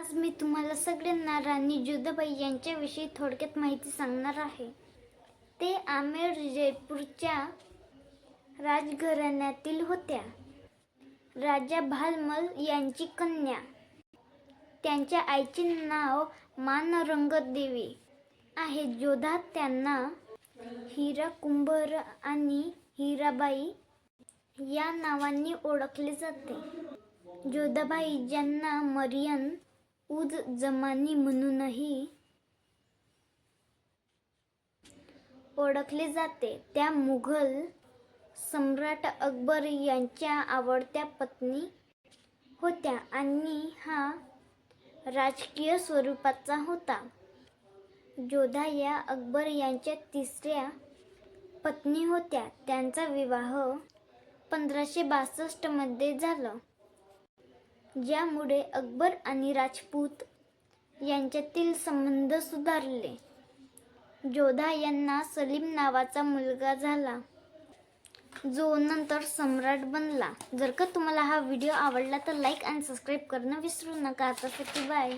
आज मी तुम्हाला सगळ्यांना राणी जोधाबाई यांच्याविषयी थोडक्यात माहिती सांगणार आहे. ते आमेर जयपूरच्या राजघराण्यातील होत्या. राजा भालमल यांची कन्या. त्यांच्या आईचे नाव मानरंग देवी आहे. जोधा त्यांना हिरा कुंभर आणि हिराबाई या नावांनी ओळखले जाते. जोधाबाई ज्यांना मरियन उज जमानी म्हणूनही ओळखले जाते. त्या मुघल सम्राट अकबर यांच्या आवडत्या पत्नी होत्या आणि हा राजकीय स्वरूपाचा होता. जोधा या अकबर यांच्या तिसऱ्या पत्नी होत्या. त्यांचा विवाह पंधराशे बासष्टमध्ये झाला. ज्यामुळे अकबर आणि राजपूत यांच्यातील संबंध सुधारले. जोधा यांना सलीम नावाचा मुलगा झाला. जो नंतर सम्राट बनला. जर का तुम्हाला हा व्हिडिओ आवडला तर लाईक आणि सबस्क्राईब करणं विसरू नका. आता बाय